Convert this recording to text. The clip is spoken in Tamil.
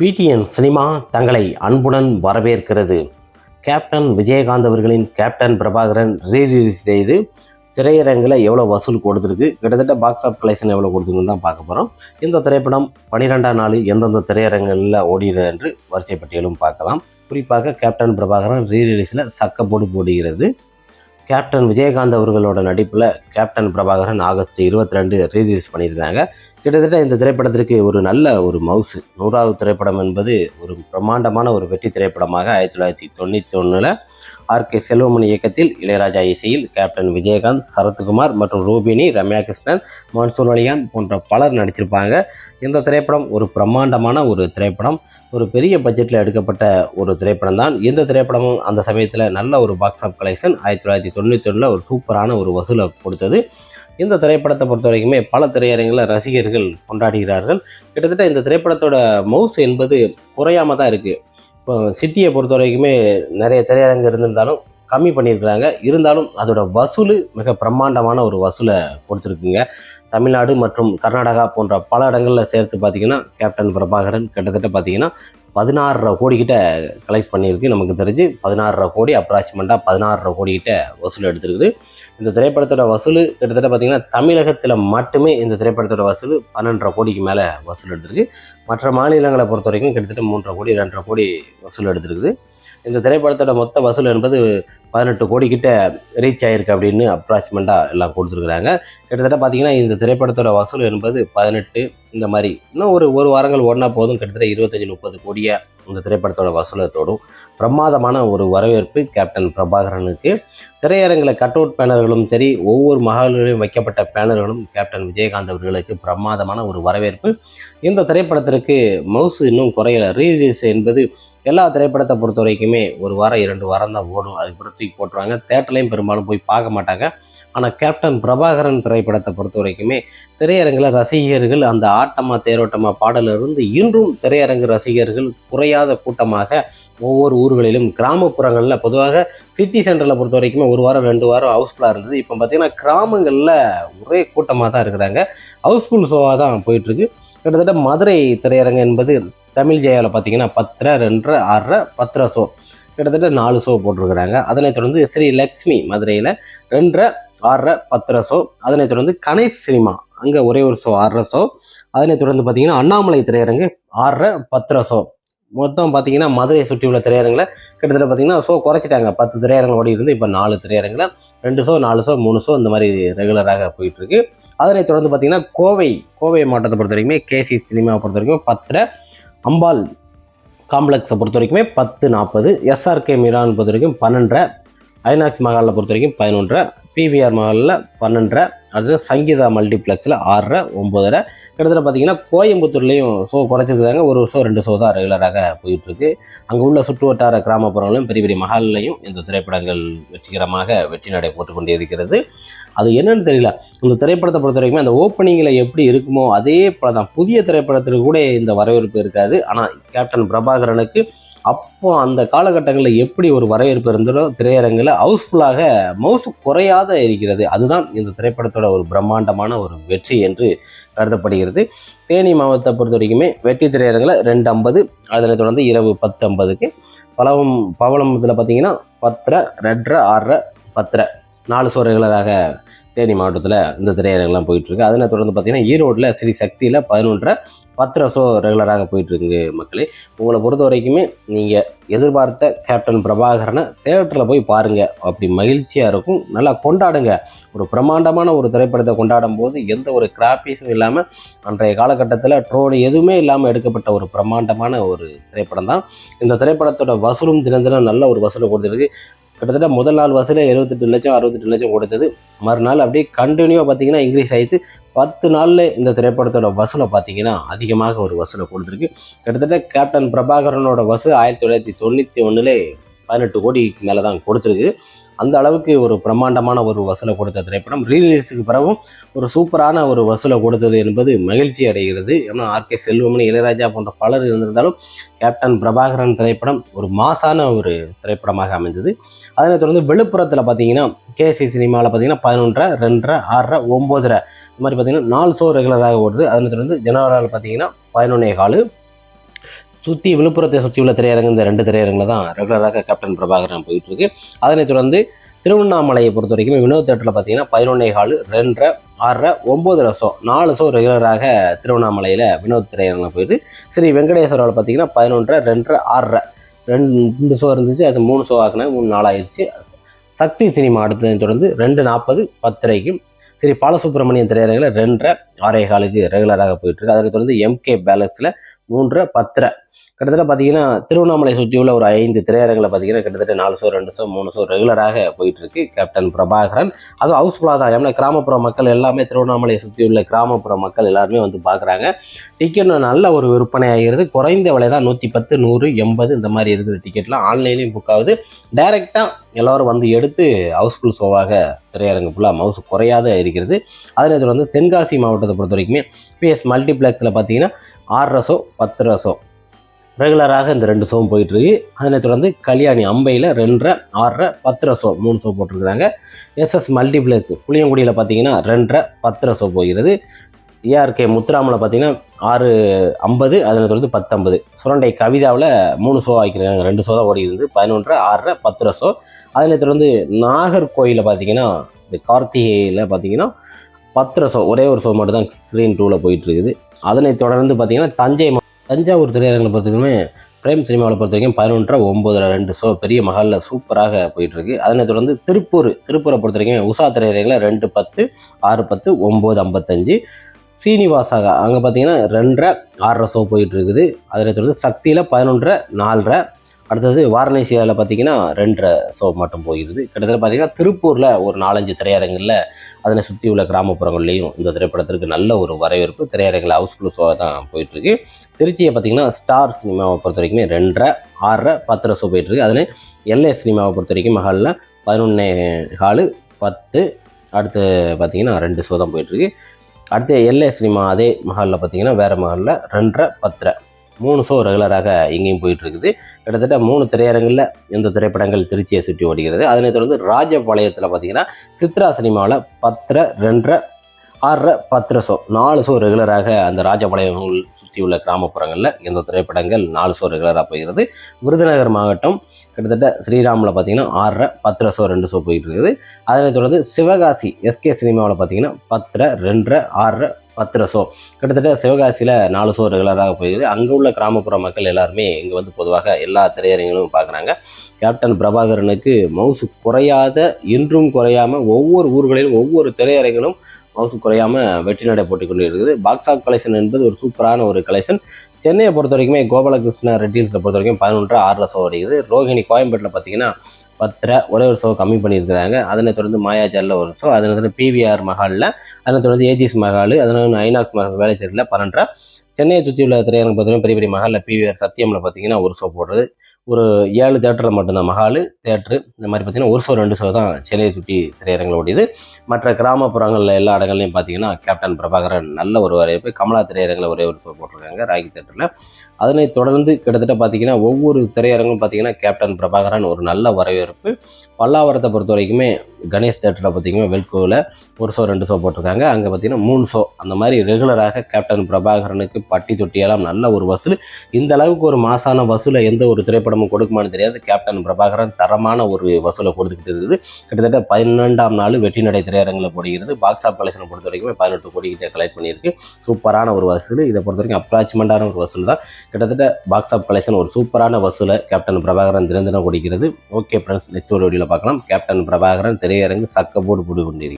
பிடிஎன் சினிமா தங்களை அன்புடன் வரவேற்கிறது. கேப்டன் விஜயகாந்த் அவர்களின் கேப்டன் பிரபாகரன் ரீரிலீஸ் செய்து திரையரங்கில் எவ்வளோ வசூல் கொடுத்துருக்கு கிட்டத்தட்ட பாக்ஸ் ஆஃப் கலெக்ஷன் எவ்வளோ கொடுத்துருக்குன்னு தான் பார்க்க போகிறோம் இந்த திரைப்படம் பன்னிரெண்டாம் நாள் எந்தெந்த திரையரங்குகளில் ஓடின என்று வரிசைப்பட்டியலும் பார்க்கலாம். குறிப்பாக கேப்டன் பிரபாகரன் ரீரிலீஸில் சக்கப்போடு போடுகிறது. கேப்டன் விஜயகாந்த் அவர்களோட நடிப்பில் கேப்டன் பிரபாகரன் ஆகஸ்ட் இருபத்தி ரெண்டு ரீரிலீஸ் பண்ணியிருந்தாங்க. கிட்டத்தட்ட இந்த திரைப்படத்திற்கு ஒரு நல்ல ஒரு மவுசு நூறாவது திரைப்படம் என்பது ஒரு பிரம்மாண்டமான ஒரு வெற்றி திரைப்படமாக ஆயிரத்தி தொள்ளாயிரத்தி தொண்ணூற்றி ஒன்றில் ஆர் கே செல்வமணி இயக்கத்தில் இளையராஜா இசையில் கேப்டன் விஜயகாந்த் சரத்குமார் மற்றும் ரூபினி ரம்யா கிருஷ்ணன் மன்சூர் அலியான் போன்ற பலர் நடிச்சிருப்பாங்க இந்த திரைப்படம் ஒரு பிரம்மாண்டமான ஒரு திரைப்படம். ஒரு பெரிய பட்ஜெட்டில் எடுக்கப்பட்ட ஒரு திரைப்படம் தான் இந்த திரைப்படமும் அந்த சமயத்தில் நல்ல ஒரு பாக்ஸ் ஆஃப் கலெக்ஷன் ஆயிரத்தி தொள்ளாயிரத்தி தொண்ணூற்றி ஒன்றில் ஒரு சூப்பரான ஒரு வசூலை கொடுத்தது. இந்த திரைப்படத்தை பொறுத்த வரைக்குமே பல திரையரங்கில் ரசிகர்கள் கொண்டாடுகிறார்கள். கிட்டத்தட்ட இந்த திரைப்படத்தோட மவுஸ் என்பது குறையாம தான் இருக்குது இப்போ சிட்டியை பொறுத்த வரைக்குமே நிறைய திரையரங்கு இருந்திருந்தாலும் கம்மி பண்ணியிருக்கிறாங்க. இருந்தாலும் அதோட வசூல் மிக பிரம்மாண்டமான ஒரு வசூலை கொடுத்துருக்குங்க. தமிழ்நாடு மற்றும் கர்நாடகா போன்ற பல இடங்களில் சேர்த்து பார்த்தீங்கன்னா கேப்டன் பிரபாகரன் கிட்டத்தட்ட பார்த்தீங்கன்னா பதினாறரை கோடி கிட்ட கலெக்ட் பண்ணியிருக்கு. நமக்கு தெரிஞ்சு பதினாறரை கோடி அப்ராக்சிமெண்ட்டாக பதினாறரை கோடி கிட்ட வசூல் எடுத்திருக்குது. இந்த திரைப்படத்தோட வசூல் கிட்டத்தட்ட பார்த்தீங்கன்னா தமிழகத்தில் மட்டுமே இந்த திரைப்படத்தோட வசூல் பன்னெண்டரை கோடிக்கு மேலே வசூல் எடுத்திருக்கு. மற்ற மாநிலங்களை பொறுத்த வரைக்கும் கிட்டத்தட்ட மூன்றரை கோடி ரெண்டரை கோடி வசூல் எடுத்திருக்குது. இந்த திரைப்படத்தோட மொத்த வசூல் என்பது பதினெட்டு கோடி கிட்ட ரீச் ஆயிருக்கு அப்படின்னு அப்ராக்சிமெண்ட்டாக எல்லாம் கொடுத்துருக்குறாங்க. கிட்டத்தட்ட பார்த்தீங்கன்னா இந்த திரைப்படத்தோட வசூல் என்பது பதினெட்டு இந்த மாதிரி இன்னும் ஒரு ஒரு வாரங்கள் ஓடினா போதும். கிட்டத்தட்ட இருபத்தஞ்சி முப்பது கோடியை இந்த திரைப்படத்தோட வசூலத்தோடும் பிரமாதமான ஒரு வரவேற்பு கேப்டன் பிரபாகரனுக்கு. திரையரங்கில் கட் அவுட் பேனர்களும் சரி ஒவ்வொரு மகளிலும் வைக்கப்பட்ட பேனர்களும் கேப்டன் விஜயகாந்த் அவர்களுக்கு பிரமாதமான ஒரு வரவேற்பு. இந்த திரைப்படத்திற்கு மவுசு இன்னும் குறையல. ரீரிலீஸ் என்பது எல்லா திரைப்படத்தை பொறுத்த வரைக்குமே ஒரு வாரம் இரண்டு வாரம் தான் ஓடும். அதுக்கப்புறம் தூக்கி போட்டுருவாங்க. தேட்டர்லையும் பெரும்பாலும் போய் பார்க்க மாட்டாங்க. ஆனால் கேப்டன் பிரபாகரன் திரைப்படத்தை பொறுத்த வரைக்குமே திரையரங்கில் ரசிகர்கள் அந்த ஆட்டமா தேரோட்டமா பாடலிருந்து இன்றும் திரையரங்கு ரசிகர்கள் குறையாத கூட்டமாக ஒவ்வொரு ஊர்களிலும் கிராமப்புறங்களில் பொதுவாக சிட்டி சென்டரில் பொறுத்த வரைக்குமே ஒரு வாரம் ரெண்டு வாரம் ஹவுஸ்ஃபுல்லாக இருந்தது. இப்போ பார்த்தீங்கன்னா கிராமங்களில் ஒரே கூட்டமாக தான் இருக்கிறாங்க ஹவுஸ்ஃபுல் ஷோவாக தான் போயிட்டுருக்கு. கிட்டத்தட்ட மதுரை திரையரங்கு என்பது தமிழ் ஜெயாவில் பார்த்தீங்கன்னா பத்தரை ரெண்டரை ஆறரை பத்தரை ஷோ கிட்டத்தட்ட நாலு ஷோ போட்டிருக்கிறாங்க. அதனைத் தொடர்ந்து ஸ்ரீ லக்ஷ்மி மதுரையில் ரெண்டரை ஆறரை பத்தரை ஷோ அதனைத் தொடர்ந்து கணேஷ் சினிமா அங்கே ஒரே ஒரு ஷோ ஆறரை ஷோ அதனைத் தொடர்ந்து பார்த்தீங்கன்னா அண்ணாமலை திரையரங்கு ஆறரை பத்தரை ஷோ மொத்தம் பார்த்தீங்கன்னா மதுரையை சுற்றியுள்ள திரையரங்கில் கிட்டத்தட்ட பார்த்தீங்கன்னா ஷோ குறைச்சிட்டாங்க. பத்து திரையரங்கு இருந்து இப்போ நாலு திரையரங்கில் ரெண்டு ஷோ நாலு ஷோ மூணு ஷோ இந்த மாதிரி ரெகுலராக போயிட்டுருக்கு. அதனை அதனைத் தொடர்ந்து பார்த்தீங்கன்னா கோவை கோவை மாவட்டத்தை பொறுத்த வரைக்குமே கேசி சினிமாவை பொறுத்த வரைக்கும் பத்தரை அம்பாள் காம்ப்ளெக்ஸை பொறுத்த வரைக்குமே பத்து நாற்பது எஸ்ஆர்கே மீரான் பொறுத்த வரைக்கும் பன்னெண்டரை ஐநாக்ஸ் மகாலில் பொறுத்த வரைக்கும் பதினொன்றரை பிவிஆர் மாலில் பன்னெண்டரை அடுத்து சங்கீதா மல்டிப்ளெக்ஸில் ஆறரை ஒம்பதரை கிட்டத்தட்ட பார்த்தீங்கன்னா கோயம்புத்தூர்லேயும் ஷோ குறைச்சிருக்காங்க ஒரு ஷோ ரெண்டு ஷோ தான் ரெகுலராக போயிட்டுருக்கு. அங்கே உள்ள சுற்று வட்டார பெரிய பெரிய மஹால்லையும் இந்த திரைப்படங்கள் வெற்றிகரமாக வெற்றி நடை போட்டுக்கொண்டே இருக்கிறது. அது என்னன்னு தெரியல. இந்த திரைப்படத்தை பொறுத்த வரைக்குமே அந்த ஓப்பனிங்கில் எப்படி இருக்குமோ அதே போல தான் புதிய திரைப்படத்திற்கு கூட இந்த வரவேற்பு இருக்காது. ஆனால் கேப்டன் பிரபாகரனுக்கு அப்போ அந்த காலகட்டங்களில் எப்படி ஒரு வரவேற்பு இருந்ததோ திரையரங்கில் ஹவுஸ்ஃபுல்லாக மவுசு குறையாத இருக்கிறது. அதுதான் இந்த திரைப்படத்தோட ஒரு பிரம்மாண்டமான ஒரு வெற்றி என்று கருதப்படுகிறது. தேனி மாவட்டத்தை பொறுத்த வரைக்குமே வெற்றி திரையரங்கில் ரெண்டு ஐம்பது அதில் தொடர்ந்து இரவு பத்து ஐம்பதுக்கு பலவம் பவளம் இதில் பார்த்தீங்கன்னா பத்தரை ரெண்டரை ஆறரை பத்தரை நாலு ஷோ ரெகுலராக தேனி மாவட்டத்தில் இந்த திரையரங்கெல்லாம் போயிட்டுருக்கு அதில் தொடர்ந்து பார்த்தீங்கன்னா ஈரோட்டில் ஸ்ரீ சக்தியில் பதினொன்றரை பத்திர ஷோ ரெகுலராக போயிட்டுருக்கு மக்களே. உங்களை பொறுத்த வரைக்குமே நீங்கள் எதிர்பார்த்த கேப்டன் பிரபாகரனை தேட்டரில் போய் பாருங்கள் அப்படி மகிழ்ச்சியாக இருக்கும். நல்லா கொண்டாடுங்க. ஒரு பிரம்மாண்டமான ஒரு திரைப்படத்தை கொண்டாடும் போது எந்த ஒரு கிராப்பீஸும் இல்லாமல் அன்றைய காலகட்டத்தில் ட்ரோடு எதுவுமே இல்லாமல் எடுக்கப்பட்ட ஒரு பிரம்மாண்டமான ஒரு திரைப்படம் தான் இந்த திரைப்படத்தோட வசூலும் தினம் தினம் நல்ல ஒரு வசூலை கொடுத்துருக்கு. கிட்டத்தட்ட முதல் நாள் வசூலே எழுபத்தெட்டு லட்சம் அறுபத்தெட்டு லட்சம் கொடுத்தது. மறுநாள் அப்படியே கண்டினியூவாக பார்த்தீங்கன்னா இன்க்ரீஸ் ஆகிட்டு பத்து நாளில் இந்த திரைப்படத்தோட வசூலை பார்த்தீங்கன்னா அதிகமாக ஒரு வசூலை கொடுத்துருக்கு. கிட்டத்தட்ட கேப்டன் பிரபாகரனோட வசூல் ஆயிரத்தி தொள்ளாயிரத்தி தொண்ணூற்றி ஒன்றுலே பதினெட்டு கோடிக்கு மேலே தான் கொடுத்துருக்கு. அந்த அளவுக்கு ஒரு பிரம்மாண்டமான ஒரு வசூலை கொடுத்த திரைப்படம். ரீலீஸுக்கு பிறகும் ஒரு சூப்பரான ஒரு வசூலை கொடுத்தது என்பது மகிழ்ச்சி அடைகிறது. ஏன்னா ஆர்கே செல்வமணி இளையராஜா போன்ற பலர் இருந்திருந்தாலும் கேப்டன் பிரபாகரன் திரைப்படம் ஒரு மாசான ஒரு திரைப்படமாக அமைந்தது. அதனைத் தொடர்ந்து விழுப்புரத்தில் பார்த்தீங்கன்னா கேசி சினிமாவில் பார்த்தீங்கன்னா பதினொன்றரை ரெண்டரை ஆறரை ஒம்போதரை இது மாதிரி பார்த்தீங்கன்னா நாலு ஷோ ரெகுலராக ஓடுது அதில் தொடர்ந்து ஜனவரியில் பார்த்தீங்கன்னா பதினொன்னே காலு. சுற்றி விழுப்புரத்தை சுற்றி உள்ள திரையரங்கு இந்த ரெண்டு திரையரங்கில் தான் ரெகுலராக கேப்டன் பிரபாகரன் போயிட்டுருக்கு அதனைத் தொடர்ந்து திருவண்ணாமலையை பொறுத்த வரைக்கும் வினோத் தேட்டரில் பார்த்தீங்கன்னா பதினொன்னே கால் ரெண்டரை ஆறரை ஒம்பது ஷோ நாலு ஷோ ரெகுலராக திருவண்ணாமலையில் வினோத் திரையரங்கில் போயிட்டு ஸ்ரீ வெங்கடேஸ்வராவில் பார்த்தீங்கன்னா பதினொன்றரை ரெண்டரை ஆறரை. ரெண்டு ஷோ இருந்துச்சு அது மூணு ஷோ ஆகினேன் மூணு நாள் ஆயிடுச்சு. சக்தி சினிமா அடுத்ததை தொடர்ந்து ரெண்டு நாற்பது பத்தரைக்கும் ஸ்ரீ பாலசுப்ரமணியன் திரையரங்கில் ரெண்டரை ஆறே காலுக்கு ரெகுலராக போயிட்டுருக்கு அதனை தொடர்ந்து எம்கே பேலஸில் மூன்றரை பத்தரை. கிட்டத்தட்ட பார்த்தீங்கன்னா திருவண்ணாமலை சுற்றியுள்ள ஒரு ஐந்து திரையரங்களை பார்த்தீங்கன்னா கிட்டத்தட்ட நாலு ஷோ ரெண்டு சோ மூணு சோ ரெகுலராக போயிட்டு இருக்கு கேப்டன் பிரபாகரன். அதுவும் ஹவுஸ்ஃபுல்லாக தான். ஏன்னா கிராமப்புற மக்கள் எல்லாமே திருவண்ணாமலையை சுற்றியுள்ள கிராமப்புற மக்கள் எல்லாருமே வந்து பார்க்குறாங்க டிக்கெட் நல்ல ஒரு விற்பனை ஆகிறது குறைந்த விலை தான் நூற்றி பத்து நூறு எண்பது இந்த மாதிரி இருக்கிற டிக்கெட்லாம் ஆன்லைன்லேயும் புக் ஆகுது. டைரெக்டாக எல்லோரும் வந்து எடுத்து ஹவுஸ்ஃபுல் ஷோவாக திரையரங்கு ஃபுல்லாக மவுஸ் குறையாத இருக்கிறது. அதே நேரத்தில் வந்து தென்காசி மாவட்டத்தை பொறுத்த வரைக்குமே பிஎஸ் மல்டிப்ளெக்ஸில் பார்த்தீங்கன்னா ஆறு ரசம் பத்து ரசம் ரெகுலராக இந்த ரெண்டு ஷோவும் போயிட்டுருக்கு. அதனை தொடர்ந்து கல்யாணி அம்பையில் ரெண்டரை ஆறரை பத்து ரசம் மூணு சோம் போட்டிருக்கிறாங்க. எஸ்எஸ் மல்டிப்ளெக்ஸ் புளியங்குடியில் பார்த்தீங்கன்னா ரெண்டரை பத்து ரசம் போகிறது ஏஆர்கே முத்துராமில் பார்த்தீங்கன்னா ஆறு ஐம்பது அதனை தொடர்ந்து பத்தம்பது. சுரண்டை கவிதாவில் மூணு ஷோ ஆக்கிருக்காங்க ரெண்டு ஷோ தான் ஓடி இருந்து பதினொன்றரை ஆறரை பத்து ரசம் அதனை தொடர்ந்து நாகர்கோயிலில் பார்த்தீங்கன்னா இந்த கார்த்திகையில் பார்த்தீங்கன்னா பத்திர ஷோ ஒரே ஒரு ஷோ மட்டும் தான் ஸ்க்ரீன் டூவில் போயிட்டு இருக்குது அதனை தொடர்ந்து பார்த்திங்கன்னா தஞ்சை தஞ்சாவூர் திரையரங்களை பொறுத்தவரைக்குமே பிரேம் சினிமாவில் பொறுத்த வரைக்கும் பதினொன்றரை ஒம்பது ரெண்டு ஷோ பெரிய மகளில் சூப்பராக போயிட்டுருக்கு. அதனை தொடர்ந்து திருப்பூர் திருப்பூரை பொறுத்த வரைக்கும் உஷா திரையரங்கில் ரெண்டு பத்து ஆறு பத்து ஒம்பது ஐம்பத்தஞ்சு. சீனிவாசாக அங்கே பார்த்தீங்கன்னா ரெண்டரை ஆறரை ஷோ போயிட்டுருக்குது. அதனை தொடர்ந்து சக்தியில் பதினொன்றரை நாலரை அடுத்தது வாரணாசியாவில் பார்த்தீங்கன்னா ரெண்டரை ஷோ மட்டும் போயிருது. கிட்டத்தட்ட பார்த்தீங்கன்னா திருப்பூரில் ஒரு நாலஞ்சு திரையரங்கில் அதனை சுற்றி உள்ள கிராமப்புறங்கள்லேயும் இந்த திரைப்படத்திற்கு நல்ல ஒரு வரவேற்பு திரையரங்கில் ஹவுஸ்ஃபுல் ஷோ தான் போயிட்டுருக்கு. திருச்சியை பார்த்தீங்கன்னா ஸ்டார் சினிமாவை பொறுத்த வரைக்குமே ரெண்டரை ஆறரை பத்தரை ஷோ போயிட்டுருக்கு. அதில் எல்ஏ சினிமாவை பொறுத்த வரைக்கும் ஹாலில் பதினொன்னே காலு பத்து அடுத்து பார்த்தீங்கன்னா ரெண்டு ஷோ தான் போயிட்டுருக்கு. அடுத்து எல்ஏ சினிமா அதே மஹாலில் பார்த்தீங்கன்னா வேறு மஹாலில் ரெண்டரை பத்தரை. மூணு ஷோ ரெகுலராக இங்கேயும் போயிட்டு இருக்குது கிட்டத்தட்ட மூணு திரையரங்கில் இந்த திரைப்படங்கள் திருச்சியை சுற்றி ஓடுகிறது அதனைத் தொடர்ந்து ராஜபாளையத்தில் பார்த்தீங்கன்னா சித்ரா சினிமாவில் பத்தரை ரெண்டரை ஆறரை பத்தரை ஷோ நாலு ஷோ ரெகுலராக அந்த ராஜபாளையம் சுற்றி உள்ள கிராமப்புறங்களில் இந்த திரைப்படங்கள் நாலு ஷோ ரெகுலராக போகிறது விருதுநகர் மாவட்டம் கிட்டத்தட்ட ஸ்ரீராமில் பார்த்தீங்கன்னா ஆறரை பத்தரை ஷோ ரெண்டு ஷோ போயிட்டு இருக்குது அதனைத் தொடர்ந்து சிவகாசி எஸ்கே சினிமாவில் பார்த்தீங்கன்னா பத்தரை ரெண்டரை ஆறரை பத்து ரசோ கிட்டத்தட்ட சிவகாசியில் நாலு ஷோ ரெகுலராக போயிடுது. அங்கே உள்ள கிராமப்புற மக்கள் எல்லாருமே இங்கே வந்து பொதுவாக எல்லா திரையரங்களும் பார்க்குறாங்க கேப்டன் பிரபாகரனுக்கு மவுசு குறையாத இன்றும் குறையாமல் ஒவ்வொரு ஊர்களிலும் ஒவ்வொரு திரையரங்கிலும் மவுசு குறையாமல் வெற்றி நடை போட்டுக் கொண்டு இருக்குது பாக்ஸ் ஆஃப் கலெக்ஷன் என்பது ஒரு சூப்பரான ஒரு கலெக்ஷன் சென்னையை பொறுத்த வரைக்குமே கோபாலகிருஷ்ண ரெட்டில்ஸை பொறுத்த வரைக்கும் பதினொன்று ஆறு ஷோ வருகிறது ரோஹிணி கோயம்பேட்டில் பார்த்தீங்கன்னா பத்தரை ஒரே ஒரு ஷோ கம்மி பண்ணியிருக்கிறாங்க. அதனை தொடர்ந்து மாயாஜாலில் ஒரு ஷோ அதனை தொடர்ந்து பிவிஆர் மஹாலில் அதனை தொடர்ந்து ஏஜிஸ் மஹால் அதனை தொடர்ந்து ஐநாக்ஸ் மஹால் வேலைச்சேரியில் பன்னெண்டரை. சென்னையை சுற்றி உள்ள திரையரங்கு பார்த்தீங்கன்னா பெரிய பெரிய மஹாலில் பிவிஆர் சத்தியமில் பார்த்தீங்கன்னா ஒரு ஷோ போடுறது. ஒரு ஏழு தேட்டரில் மட்டும்தான் மஹால் தேட்டரு இந்த மாதிரி பார்த்தீங்கன்னா ஒரு ஷோ ரெண்டு ஷோ தான் சென்னையை சுற்றி திரையரங்கில் ஓடியது மற்ற கிராமப்புறங்களில் எல்லா இடங்கள்லையும் பார்த்தீங்கன்னா கேப்டன் பிரபாகரன் நல்ல ஒரு வரவேற்பு கமலா திரையரங்கில் ஒரே ஒரு ஷோ போட்டிருக்காங்க ராகி தேட்டரில் அதனை தொடர்ந்து கிட்டத்தட்ட பார்த்தீங்கன்னா ஒவ்வொரு திரையரங்கும் பார்த்தீங்கன்னா கேப்டன் பிரபாகரன் ஒரு நல்ல வரவேற்பு. பல்லாவரத்தை பொறுத்த வரைக்குமே கணேஷ் தேட்டரில் பார்த்தீங்கன்னா வெல்கோவில் ஒரு ஷோ ரெண்டு ஷோ போட்டிருக்காங்க. அங்கே பார்த்தீங்கன்னா மூணு ஷோ அந்த மாதிரி ரெகுலராக கேப்டன் பிரபாகரனுக்கு பட்டி தொட்டியெல்லாம் நல்ல ஒரு வசூல். இந்த அளவுக்கு ஒரு மாசான வசூலை எந்த ஒரு திரைப்படமும் கொடுக்குமான்னு தெரியாது. கேப்டன் பிரபாகரன் தரமான ஒரு வசூலை கொடுத்துக்கிட்டு இருந்தது கிட்டத்தட்ட பதினெண்டாம் நாள் வெற்றி நடை திரையரங்கில் போடுகிறது. பாக்ஸ் ஆஃப் கலெக்ஷனை பொறுத்த வரைக்கும் பதினெட்டு கோடி கிட்ட கலெக்ட் பண்ணியிருக்கு. சூப்பரான ஒரு வசூல். இதை பொறுத்த வரைக்கும் அப்ராச்மெண்ட்டான ஒரு வசூல் தான். கிட்டத்தட்ட பாக்ஸ் ஆஃப் கலெக்ஷன் ஒரு சூப்பரான வசூலை கேப்டன் பிரபாகரன் தினம் தினம் கொடுக்கிறது. ஓகே ஃப்ரெண்ட்ஸ் நெக்ஸ்ட் ஒரு வீடியோவில் பார்க்கலாம். கேப்டன் பிரபாகரன் திரையரங்கு சக்க போர்டு போட்டு கொண்டிருக்கிறது